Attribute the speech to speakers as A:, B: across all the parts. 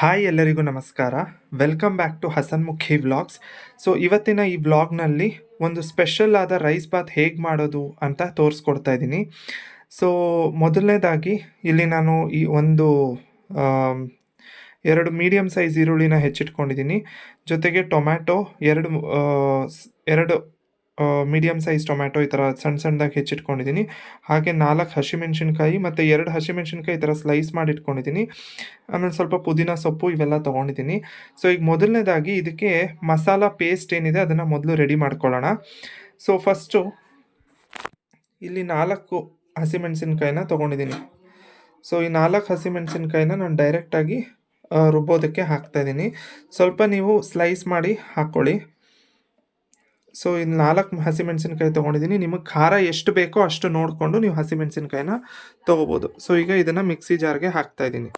A: Hi ಎಲ್ಲರಿಗೂ ನಮಸ್ಕಾರ. Welcome back to Hasan Mukhi vlogs so ಇವತ್ತಿನ ಈ ವ್ಲಾಗ್ನಲ್ಲಿ ಒಂದು ಸ್ಪೆಷಲ್ ಆದ ರೈಸ್ ಬಾತ್ ಹೇಗೆ ಮಾಡೋದು ಅಂತ ತೋರಿಸ್ಕೊಡ್ತಾ ಇದ್ದೀನಿ. ಸೊ ಮೊದಲನೇದಾಗಿ ಇಲ್ಲಿ ನಾನು ಈ ಒಂದು ಎರಡು ಮೀಡಿಯಮ್ ಸೈಜ್ ಈರುಳ್ಳಿನ ಹೆಚ್ಚಿಟ್ಕೊಂಡಿದ್ದೀನಿ. ಜೊತೆಗೆ ಟೊಮ್ಯಾಟೊ ಎರಡು ಎರಡು ಮೀಡಿಯಮ್ ಸೈಜ್ ಟೊಮ್ಯಾಟೊ ಈ ಥರ ಸಣ್ಣ ಸಣ್ಣದಾಗಿ ಹೆಚ್ಚಿಟ್ಕೊಂಡಿದ್ದೀನಿ ಹಾಗೆ ನಾಲ್ಕು ಹಸಿಮೆಣ್ಸಿನ್ಕಾಯಿ ಮತ್ತು ಎರಡು ಹಸಿಮೆಣ್ಸಿನ್ಕಾಯಿ ಈ ಥರ ಸ್ಲೈಸ್ ಮಾಡಿ ಇಟ್ಕೊಂಡಿದ್ದೀನಿ ಆಮೇಲೆ ಸ್ವಲ್ಪ ಪುದೀನ ಸೊಪ್ಪು ಇವೆಲ್ಲ ತೊಗೊಂಡಿದ್ದೀನಿ ಸೊ ಈಗ ಮೊದಲನೇದಾಗಿ ಇದಕ್ಕೆ ಮಸಾಲ ಪೇಸ್ಟ್ ಏನಿದೆ ಅದನ್ನು ಮೊದಲು ರೆಡಿ ಮಾಡ್ಕೊಳ್ಳೋಣ. ಸೊ ಫಸ್ಟು ಇಲ್ಲಿ ನಾಲ್ಕು ಹಸಿಮೆಣಸಿನ್ಕಾಯಿನ ತೊಗೊಂಡಿದ್ದೀನಿ ಸೊ ಈ ನಾಲ್ಕು ಹಸಿಮೆಣಸಿನ್ಕಾಯಿನ ನಾನು ಡೈರೆಕ್ಟಾಗಿ ರುಬ್ಬೋದಕ್ಕೆ ಹಾಕ್ತಾಯಿದ್ದೀನಿ ಸ್ವಲ್ಪ ನೀವು ಸ್ಲೈಸ್ ಮಾಡಿ ಹಾಕ್ಕೊಳ್ಳಿ. ಸೊ ಇನ್ನು ನಾಲ್ಕು ಹಸಿಮೆಣಸಿನ್ಕಾಯಿ ತೊಗೊಂಡಿದ್ದೀನಿ ನಿಮಗೆ ಖಾರ ಎಷ್ಟು ಬೇಕೋ ಅಷ್ಟು ನೋಡಿಕೊಂಡು ನೀವು ಹಸಿಮೆಣಸಿನ್ಕಾಯಿನ ತೊಗೋಬೋದು. ಸೊ ಈಗ ಇದನ್ನು ಮಿಕ್ಸಿ ಜಾರ್ಗೆ ಹಾಕ್ತಾಯಿದ್ದೀನಿ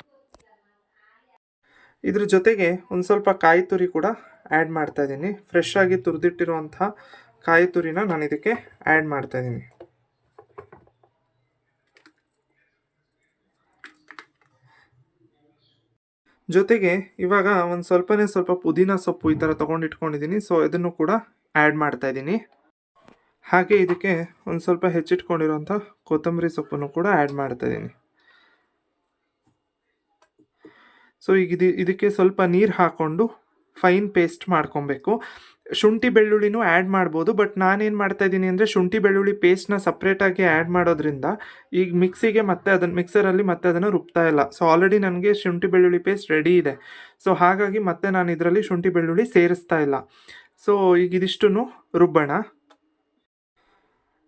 A: ಇದ್ರ ಜೊತೆಗೆ ಒಂದು ಸ್ವಲ್ಪ ಕಾಯಿ ತುರಿ ಕೂಡ ಆ್ಯಡ್ ಮಾಡ್ತಾ ಇದ್ದೀನಿ ಫ್ರೆಶ್ ಆಗಿ ತುರಿದಿಟ್ಟಿರುವಂಥ ಕಾಯಿ ತುರಿನ ನಾನು ಇದಕ್ಕೆ ಆ್ಯಡ್ ಮಾಡ್ತಾ ಇದ್ದೀನಿ ಜೊತೆಗೆ ಇವಾಗ ಒಂದು ಸ್ವಲ್ಪನೇ ಸ್ವಲ್ಪ ಪುದೀನ ಸೊಪ್ಪು ಈ ಥರ ತೊಗೊಂಡು ಇಟ್ಕೊಂಡಿದ್ದೀನಿ ಸೊ ಇದನ್ನು ಕೂಡ ಆ್ಯಡ್ ಮಾಡ್ತಾ ಇದ್ದೀನಿ. ಹಾಗೆ ಇದಕ್ಕೆ ಒಂದು ಸ್ವಲ್ಪ ಹೆಚ್ಚಿಟ್ಕೊಂಡಿರೋಂಥ ಕೊತ್ತಂಬರಿ ಸೊಪ್ಪನ್ನು ಕೂಡ ಆ್ಯಡ್ ಮಾಡ್ತಾ ಇದ್ದೀನಿ. ಸೊ ಈಗ ಇದು, ಇದಕ್ಕೆ ಸ್ವಲ್ಪ ನೀರು ಹಾಕ್ಕೊಂಡು ಫೈನ್ ಪೇಸ್ಟ್ ಮಾಡ್ಕೊಬೇಕು. ಶುಂಠಿ ಬೆಳ್ಳುಳ್ಳಿನೂ ಆ್ಯಡ್ ಮಾಡ್ಬೋದು ಬಟ್ ನಾನೇನು ಮಾಡ್ತಾ ಇದ್ದೀನಿ ಅಂದರೆ ಶುಂಠಿ ಬೆಳ್ಳುಳ್ಳಿ ಪೇಸ್ಟ್ನ ಸಪ್ರೇಟಾಗಿ ಆ್ಯಡ್ ಮಾಡೋದ್ರಿಂದ ಈಗ ಮಿಕ್ಸಿಗೆ ಮತ್ತೆ ಅದನ್ನು ಮಿಕ್ಸರಲ್ಲಿ ಮತ್ತೆ ಅದನ್ನು ರುಬ್ತಾ ಇಲ್ಲ. ಸೊ ಆಲ್ರೆಡಿ ನನಗೆ ಶುಂಠಿ ಬೆಳ್ಳುಳ್ಳಿ ಪೇಸ್ಟ್ ರೆಡಿ ಇದೆ. ಸೊ ಹಾಗಾಗಿ ಮತ್ತೆ ನಾನು ಇದರಲ್ಲಿ ಶುಂಠಿ ಬೆಳ್ಳುಳ್ಳಿ ಸೇರಿಸ್ತಾ ಇಲ್ಲ. ಸೊ ಈಗ ಇದಿಷ್ಟು ರುಬ್ಬೋಣ.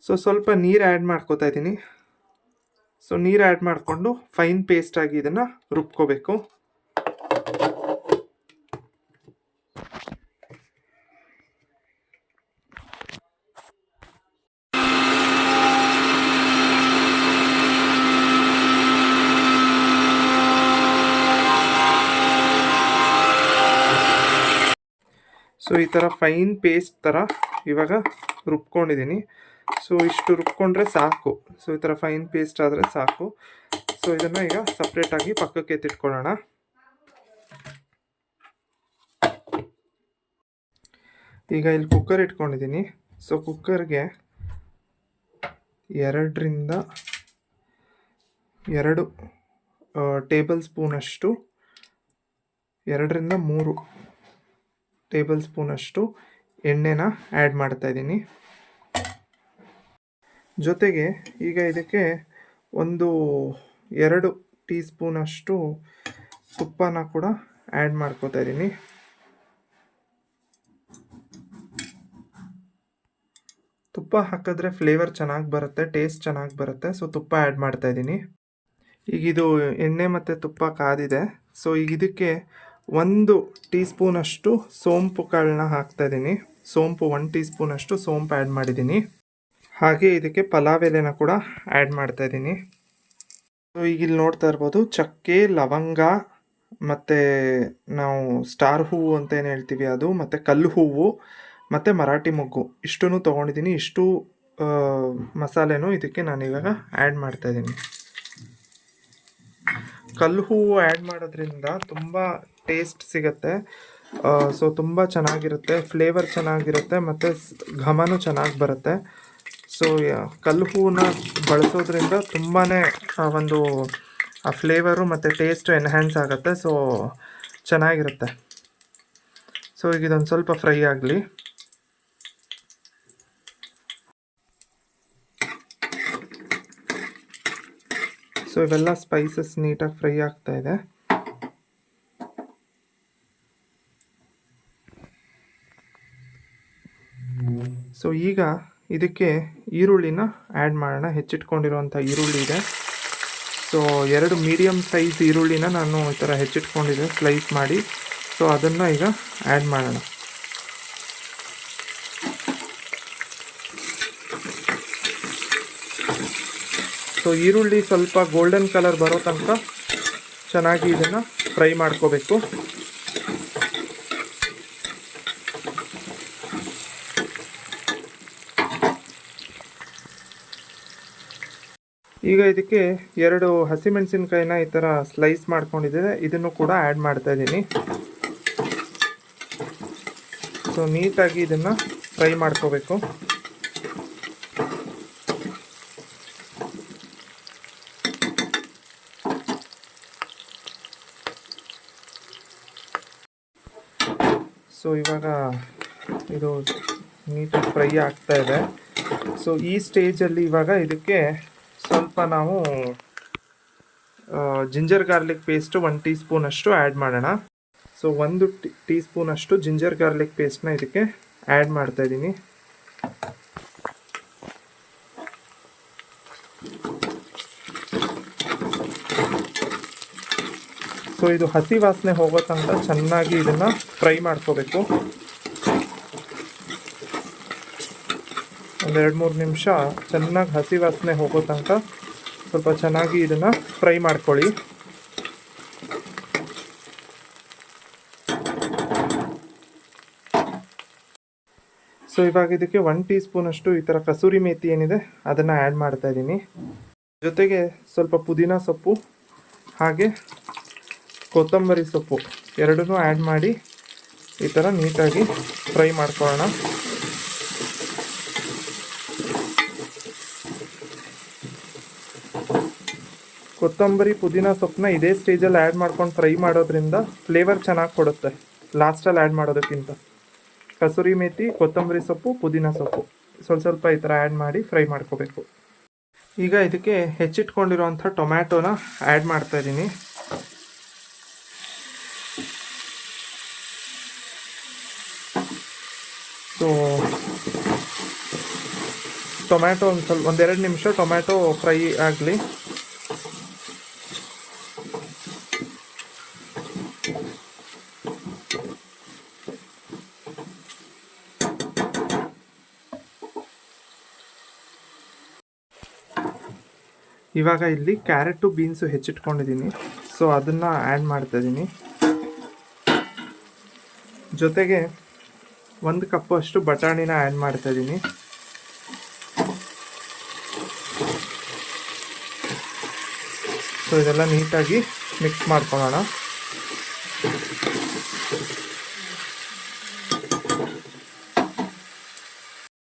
A: ಸೊ ಸ್ವಲ್ಪ ನೀರು ಆ್ಯಡ್ ಮಾಡ್ಕೋತಾ ಇದ್ದೀನಿ. ಸೊ ನೀರು ಆ್ಯಡ್ ಮಾಡಿಕೊಂಡು ಫೈನ್ ಪೇಸ್ಟಾಗಿ ಇದನ್ನು ರುಬ್ಕೋಬೇಕು. ಸೊ ಈ ಥರ ಫೈನ್ ಪೇಸ್ಟ್ ಥರ ಇವಾಗ ರುಬ್ಕೊಂಡಿದ್ದೀನಿ ಸೊ ಇಷ್ಟು ರುಬ್ಕೊಂಡ್ರೆ ಸಾಕು. ಸೊ ಈ ಥರ ಫೈನ್ ಪೇಸ್ಟ್ ಆದರೆ ಸಾಕು. ಸೊ ಇದನ್ನು ಈಗ ಸಪ್ರೇಟಾಗಿ ಪಕ್ಕಕ್ಕೆ ಎತ್ತಿಟ್ಕೊಳ್ಳೋಣ. ಈಗ ಇಲ್ಲಿ ಕುಕ್ಕರ್ ಇಟ್ಕೊಂಡಿದ್ದೀನಿ ಸೊ ಕುಕ್ಕರ್ಗೆ ಎರಡರಿಂದ ಎರಡು ಟೇಬಲ್ ಸ್ಪೂನಷ್ಟು ಎರಡರಿಂದ ಮೂರು ಟೇಬಲ್ ಸ್ಪೂನಷ್ಟು ಎಣ್ಣೆನ ಆ್ಯಡ್ ಮಾಡ್ತಾ ಇದ್ದೀನಿ. ಜೊತೆಗೆ ಈಗ ಇದಕ್ಕೆ ಒಂದು ಎರಡು ಟೀ ಸ್ಪೂನಷ್ಟು ತುಪ್ಪನ ಕೂಡ ಆ್ಯಡ್ ಮಾಡ್ಕೋತಾ ಇದ್ದೀನಿ. ತುಪ್ಪ ಹಾಕಿದ್ರೆ ಫ್ಲೇವರ್ ಚೆನ್ನಾಗಿ ಬರುತ್ತೆ ಟೇಸ್ಟ್ ಚೆನ್ನಾಗಿ ಬರುತ್ತೆ ಸೊ ತುಪ್ಪ ಆ್ಯಡ್ ಮಾಡ್ತಾ ಇದ್ದೀನಿ. ಈಗ ಇದು ಎಣ್ಣೆ ಮತ್ತು ತುಪ್ಪ ಕಾದಿದೆ ಸೊ ಈಗ ಇದಕ್ಕೆ ಒಂದು ಟೀ ಸ್ಪೂನಷ್ಟು ಸೋಂಪು ಕಾಳನ್ನ ಹಾಕ್ತಾ ಇದ್ದೀನಿ. ಸೋಂಪು ಒನ್ ಟೀ ಸ್ಪೂನಷ್ಟು ಸೋಂಪು ಆ್ಯಡ್ ಮಾಡಿದ್ದೀನಿ. ಹಾಗೆ ಇದಕ್ಕೆ ಪಲಾವ್ ಎಲೆನ ಕೂಡ ಆ್ಯಡ್ ಮಾಡ್ತಾ ಇದ್ದೀನಿ. ಸೊ ಈಗ ಇಲ್ಲಿ ನೋಡ್ತಾ ಇರ್ಬೋದು, ಚಕ್ಕೆ, ಲವಂಗ, ಮತ್ತು ನಾವು ಸ್ಟಾರ್ ಹೂವು ಅಂತ ಏನು ಹೇಳ್ತೀವಿ ಅದು, ಮತ್ತು ಕಲ್ಲು ಹೂವು, ಮತ್ತು ಮರಾಠಿ ಮೊಗ್ಗು. ಇಷ್ಟೂ ತೊಗೊಂಡಿದ್ದೀನಿ. ಇಷ್ಟು ಮಸಾಲೆನೂ ಇದಕ್ಕೆ ನಾನಿವಾಗ ಆ್ಯಡ್ ಮಾಡ್ತಾ ಇದ್ದೀನಿ. ಕಲ್ಲು ಹೂವು ಆ್ಯಡ್ ಮಾಡೋದ್ರಿಂದ ತುಂಬ ಟೇಸ್ಟ್ ಸಿಗುತ್ತೆ. ಸೊ ತುಂಬ ಚೆನ್ನಾಗಿರುತ್ತೆ ಫ್ಲೇವರ್ ಚೆನ್ನಾಗಿರುತ್ತೆ, ಮತ್ತು ಘಮನೂ ಚೆನ್ನಾಗಿ ಬರುತ್ತೆ. ಸೊ ಕಲ್ಲು ಹೂವನ್ನ ಬಳಸೋದ್ರಿಂದ ತುಂಬಾ ಒಂದು, ಆ ಫ್ಲೇವರು ಮತ್ತು ಟೇಸ್ಟು ಎನ್ಹ್ಯಾನ್ಸ್ ಆಗುತ್ತೆ. ಸೊ ಚೆನ್ನಾಗಿರುತ್ತೆ. ಸೊ ಈಗ ಇದೊಂದು ಸ್ವಲ್ಪ ಫ್ರೈ ಆಗಲಿ. ಸೊ ಇವೆಲ್ಲ ಸ್ಪೈಸಸ್ ನೀಟಾಗಿ ಫ್ರೈ ಆಗ್ತಾ ಇದೆ. ಸೊ ಈಗ ಇದಕ್ಕೆ ಈರುಳ್ಳಿನ ಆ್ಯಡ್ ಮಾಡೋಣ. ಹೆಚ್ಚಿಟ್ಕೊಂಡಿರುವಂಥ ಈರುಳ್ಳಿ ಇದೆ. ಸೊ ಎರಡು ಮೀಡಿಯಮ್ ಸೈಜ್ ಈರುಳ್ಳಿನ ನಾನು ಈ ಥರ ಹೆಚ್ಚಿಟ್ಕೊಂಡಿದ್ದೆ ಸ್ಲೈಸ್ ಮಾಡಿ. ಸೊ ಅದನ್ನು ಈಗ ಆ್ಯಡ್ ಮಾಡೋಣ. ಸೊ ಈರುಳ್ಳಿ ಸ್ವಲ್ಪ ಗೋಲ್ಡನ್ ಕಲರ್ ಬರೋ ತನಕ ಚೆನ್ನಾಗಿ ಇದನ್ನು ಫ್ರೈ ಮಾಡ್ಕೋಬೇಕು. ಈಗ ಇದಕ್ಕೆ ಎರಡು ಹಸಿಮೆಣಸಿನ್ಕಾಯಿನ ಈ ಥರ ಸ್ಲೈಸ್ ಮಾಡ್ಕೊಂಡಿದ್ದೆ ಇದನ್ನು ಕೂಡ ಆ್ಯಡ್ ಮಾಡ್ತಾ ಇದ್ದೀನಿ. ಸೊ, ನೀಟಾಗಿ ಇದನ್ನು ಫ್ರೈ ಮಾಡ್ಕೋಬೇಕು. ಸೊ, ಇವಾಗ ಇದು ನೀಟಾಗಿ ಫ್ರೈ ಆಗ್ತಾ ಇದೆ. ಸೊ, ಈ ಸ್ಟೇಜಲ್ಲಿ ಇವಾಗ ಇದಕ್ಕೆ ಸ್ವಲ್ಪ ನಾವು ginger garlic paste one tea ಸ್ಪೂನಷ್ಟು ಆ್ಯಡ್ ಮಾಡೋಣ. ಸೊ ಒಂದು ಟೀ ಸ್ಪೂನಷ್ಟು ಜಿಂಜರ್ ಗಾರ್ಲಿಕ್ ಪೇಸ್ಟ್ನ ಇದಕ್ಕೆ ಆ್ಯಡ್ ಮಾಡ್ತಾ ಇದ್ದೀನಿ. ಸೊ ಇದು ಹಸಿ ವಾಸನೆ ಹೋಗೋ ತನಕ ಚೆನ್ನಾಗಿ ಇದನ್ನು ಫ್ರೈ ಮಾಡ್ಕೋಬೇಕು. ಒಂದೆರಡು ಮೂರು ನಿಮಿಷ ಚೆನ್ನಾಗಿ ಹಸಿ ವಾಸನೆ ಹೋಗೋ ತನಕ ಸ್ವಲ್ಪ ಚೆನ್ನಾಗಿ ಇದನ್ನು ಫ್ರೈ ಮಾಡ್ಕೊಳ್ಳಿ. ಸೊ, ಇವಾಗ ಇದಕ್ಕೆ ಒನ್ ಟೀ ಸ್ಪೂನಷ್ಟು ಈ ಥರ ಕಸೂರಿ ಮೇಥಿ ಏನಿದೆ, ಅದನ್ನು ಆ್ಯಡ್ ಮಾಡ್ತಾ ಇದ್ದೀನಿ. ಜೊತೆಗೆ ಸ್ವಲ್ಪ ಪುದೀನ ಸೊಪ್ಪು, ಹಾಗೆ ಕೊತ್ತಂಬರಿ ಸೊಪ್ಪು ಎರಡನ್ನೂ ಆ್ಯಡ್ ಮಾಡಿ ಈ ಥರ ನೀಟಾಗಿ ಫ್ರೈ ಮಾಡ್ಕೊಳ್ಳೋಣ. ಕೊತ್ತಂಬರಿ ಪುದೀನ ಸೊಪ್ಪನ್ನ ಇದೇ ಸ್ಟೇಜಲ್ಲಿ ಆ್ಯಡ್ ಮಾಡ್ಕೊಂಡು ಫ್ರೈ ಮಾಡೋದ್ರಿಂದ ಫ್ಲೇವರ್ ಚೆನ್ನಾಗಿ ಕೊಡುತ್ತೆ. ಲಾಸ್ಟಲ್ಲಿ ಆ್ಯಡ್ ಮಾಡೋದಕ್ಕಿಂತ. ಕಸೂರಿ ಮೇಥಿ ಕೊತ್ತಂಬರಿ ಸೊಪ್ಪು, ಪುದೀನ ಸೊಪ್ಪು. ಸ್ವಲ್ಪ ಸ್ವಲ್ಪ ಈ ಥರ ಆ್ಯಡ್ ಮಾಡಿ ಫ್ರೈ ಮಾಡ್ಕೋಬೇಕು. ಈಗ ಇದಕ್ಕೆ ಹೆಚ್ಚಿಟ್ಕೊಂಡಿರೋಂಥ ಟೊಮ್ಯಾಟೋನ ಆ್ಯಡ್ ಮಾಡ್ತಾ ಇದ್ದೀನಿ. ಸೊ ಟೊಮ್ಯಾಟೊ ಒಂದು ಸ್ವಲ್ಪ, ಒಂದೆರಡು ನಿಮಿಷ ಟೊಮ್ಯಾಟೊ ಫ್ರೈ ಆಗಲಿ. ಇವಾಗ ಇಲ್ಲಿ ಕ್ಯಾರೆಟು ಬೀನ್ಸು ಹೆಚ್ಚಿಟ್ಕೊಂಡಿದ್ದೀನಿ ಸೊ ಅದನ್ನು ಆ್ಯಡ್ ಮಾಡ್ತಾ ಇದ್ದೀನಿ ಜೊತೆಗೆ ಒಂದು ಕಪ್ಪಷ್ಟು ಬಟಾಣಿನ ಆ್ಯಡ್ ಮಾಡ್ತಾ ಇದ್ದೀನಿ ಸೊ ಇದೆಲ್ಲ ನೀಟಾಗಿ ಮಿಕ್ಸ್ ಮಾಡ್ಕೊಳ್ಳೋಣ.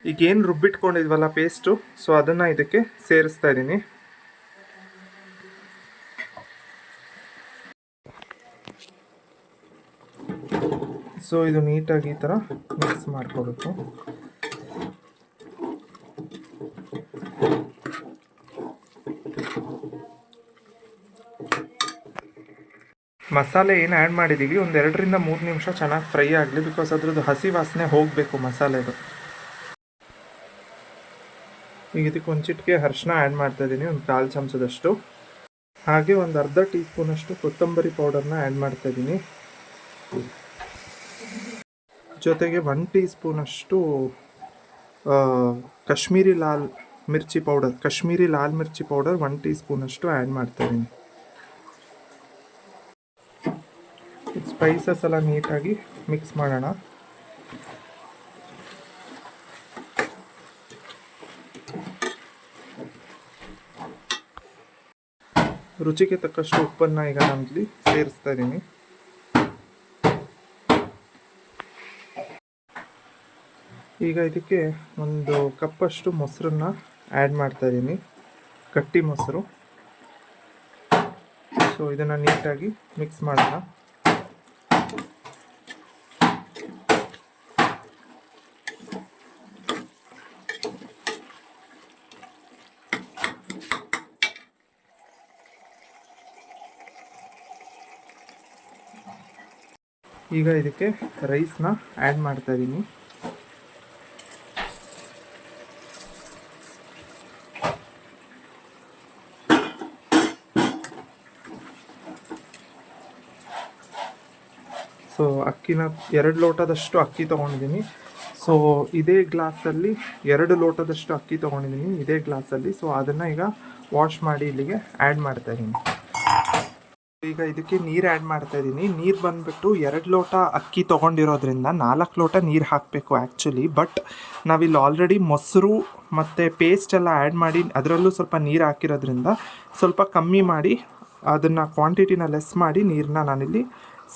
A: ಈಗೇನು ರುಬ್ಬಿಟ್ಕೊಂಡಿದ್ವಲ್ಲ ಪೇಸ್ಟು ಸೊ ಅದನ್ನು ಇದಕ್ಕೆ ಸೇರಿಸ್ತಾ ಇದ್ದೀನಿ ಸೊ ಇದು ನೀಟಾಗಿ ಈ ಥರ ಮಿಕ್ಸ್ ಮಾಡ್ಕೋಬೇಕು. ಮಸಾಲೆ ಏನು ಆ್ಯಡ್ ಮಾಡಿದ್ದೀವಿ ಒಂದು ಎರಡರಿಂದ ಮೂರು ನಿಮಿಷ ಚೆನ್ನಾಗಿ ಫ್ರೈ ಆಗಲಿ ಬಿಕಾಸ್ ಅದ್ರದ್ದು ಹಸಿ ವಾಸನೆ ಹೋಗಬೇಕು ಮಸಾಲೆದು. ಈಗ ಇದಕ್ಕೆ ಒಂದು ಚಿಟಿಕೆ ಅರಿಶಿನ ಆ್ಯಡ್ ಮಾಡ್ತಾ ಇದ್ದೀನಿ ಒಂದು ಕಾಲು ಚಮಚದಷ್ಟು. ಹಾಗೆ ಒಂದು ಅರ್ಧ ಟೀ ಸ್ಪೂನಷ್ಟು ಕೊತ್ತಂಬರಿ ಪೌಡರ್ನ ಆ್ಯಡ್ ಮಾಡ್ತಾ ಇದ್ದೀನಿ ಜೊತೆಗೆ ಒನ್ ಟೀ ಸ್ಪೂನಷ್ಟು Kashmiri lal mirchi powder Kashmiri lal mirchi powder one tea ಸ್ಪೂನಷ್ಟು ಆ್ಯಡ್ ಮಾಡ್ತಾ ಇದ್ದೀನಿ ಸ್ಪೈಸಸ್ ಎಲ್ಲ ನೀಟಾಗಿ ಮಿಕ್ಸ್ ಮಾಡೋಣ. ರುಚಿಗೆ ತಕ್ಕಷ್ಟು ಉಪ್ಪನ್ನು ಈಗ ನಾನು ಇಲ್ಲಿ ಸೇರಿಸ್ತಾ ಇದ್ದೀನಿ. ಈಗ ಇದಕ್ಕೆ ಒಂದು ಕಪ್ಪಷ್ಟು ಮೊಸರನ್ನ ಆ್ಯಡ್ ಮಾಡ್ತಾ ಇದ್ದೀನಿ. ಗಟ್ಟಿ ಮೊಸರು. ಸೊ ಇದನ್ನು ನೀಟಾಗಿ ಮಿಕ್ಸ್ ಮಾಡೋಣ. ಈಗ ಇದಕ್ಕೆ ರೈಸ್ನ ಆ್ಯಡ್ ಮಾಡ್ತಾ ಸೊ ಅಕ್ಕಿನ ಎರಡು ಲೋಟದಷ್ಟು ಅಕ್ಕಿ ತೊಗೊಂಡಿದ್ದೀನಿ. ಸೊ ಇದೇ ಗ್ಲಾಸಲ್ಲಿ ಎರಡು ಲೋಟದಷ್ಟು ಅಕ್ಕಿ ತೊಗೊಂಡಿದ್ದೀನಿ ಇದೇ ಗ್ಲಾಸಲ್ಲಿ. ಸೊ ಅದನ್ನು ಈಗ ವಾಶ್ ಮಾಡಿ ಇಲ್ಲಿಗೆ ಆ್ಯಡ್ ಮಾಡ್ತಾ ಇದ್ದೀನಿ. ಈಗ ಇದಕ್ಕೆ ನೀರು ಆ್ಯಡ್ ಮಾಡ್ತಾ ಇದ್ದೀನಿ. ನೀರು ಬಂದುಬಿಟ್ಟು ಎರಡು ಲೋಟ ಅಕ್ಕಿ ತೊಗೊಂಡಿರೋದ್ರಿಂದ ನಾಲ್ಕು ಲೋಟ ನೀರು ಹಾಕಬೇಕು ಆ್ಯಕ್ಚುಲಿ ಬಟ್ ನಾವಿಲ್ಲಿ ಆಲ್ರೆಡಿ ಮೊಸರು ಮತ್ತು ಪೇಸ್ಟ್ ಎಲ್ಲ ಆ್ಯಡ್ ಮಾಡಿ ಅದರಲ್ಲೂ ಸ್ವಲ್ಪ ನೀರು ಹಾಕಿರೋದ್ರಿಂದ ಸ್ವಲ್ಪ ಕಮ್ಮಿ ಮಾಡಿ ಅದನ್ನು ಕ್ವಾಂಟಿಟಿನ ಲೆಸ್ ಮಾಡಿ ನೀರನ್ನ ನಾನಿಲ್ಲಿ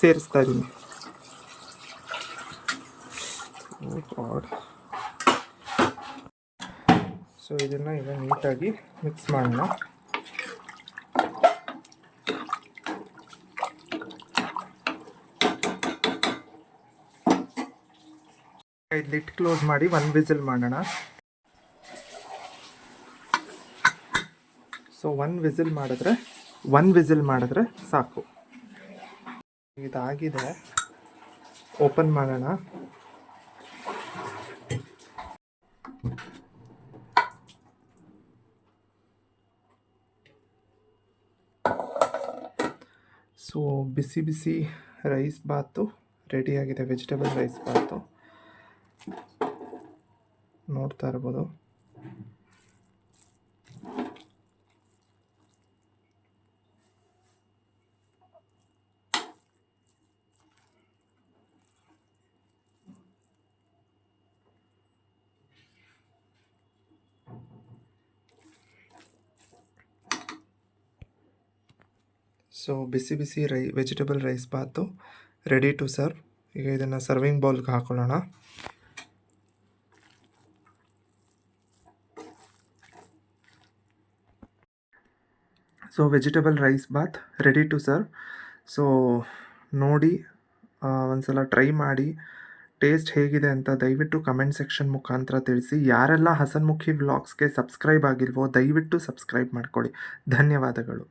A: ಸೇರಿಸ್ತಾ ಇದ್ದೀನಿ. ಗಾಡ್ ಸೊ ಇದನ್ನು ಈಗ ನೀಟಾಗಿ ಮಿಕ್ಸ್ ಮಾಡೋಣ. ಇದು ಲಿಟ್ ಕ್ಲೋಸ್ ಮಾಡಿ ಒನ್ ವಿಸಿಲ್ ಮಾಡೋಣ. ಸೊ ಒನ್ ವಿಸಿಲ್ ಮಾಡಿದ್ರೆ ಒನ್ ವಿಸಿಲ್ ಮಾಡಿದ್ರೆ ಸಾಕು. ಇದಾಗಿದೆ. ಓಪನ್ ಮಾಡೋಣ. ಸೊ ಬಿಸಿ ಬಿಸಿ ರೈಸ್ ಬಾತು ರೆಡಿಯಾಗಿದೆ ವೆಜಿಟೇಬಲ್ ರೈಸ್ ಬಾತು ನೋಡ್ತಾ ಇರ್ಬೋದು. ಸೊ ಬಿಸಿ ಬಿಸಿ Rai vegetable rice bath ready to serve ಈಗ ಇದನ್ನು ಸರ್ವಿಂಗ್ ಬೌಲ್ಗೆ ಹಾಕೊಳ್ಳೋಣ. So vegetable rice bath ready to serve so ನೋಡಿ ಒಂದ್ಸಲ ಟ್ರೈ ಮಾಡಿ ಟೇಸ್ಟ್ ಹೇಗಿದೆ ಅಂತ ದಯವಿಟ್ಟು ಕಮೆಂಟ್ ಸೆಕ್ಷನ್ ಮುಖಾಂತರ ತಿಳಿಸಿ. ಯಾರೆಲ್ಲ ಹಸನ್ಮುಖಿ ವ್ಲಾಗ್ಸ್ಗೆ ಸಬ್ಸ್ಕ್ರೈಬ್ ಆಗಿಲ್ವೋ ದಯವಿಟ್ಟು ಸಬ್ಸ್ಕ್ರೈಬ್ ಮಾಡ್ಕೊಳ್ಳಿ. ಧನ್ಯವಾದಗಳು.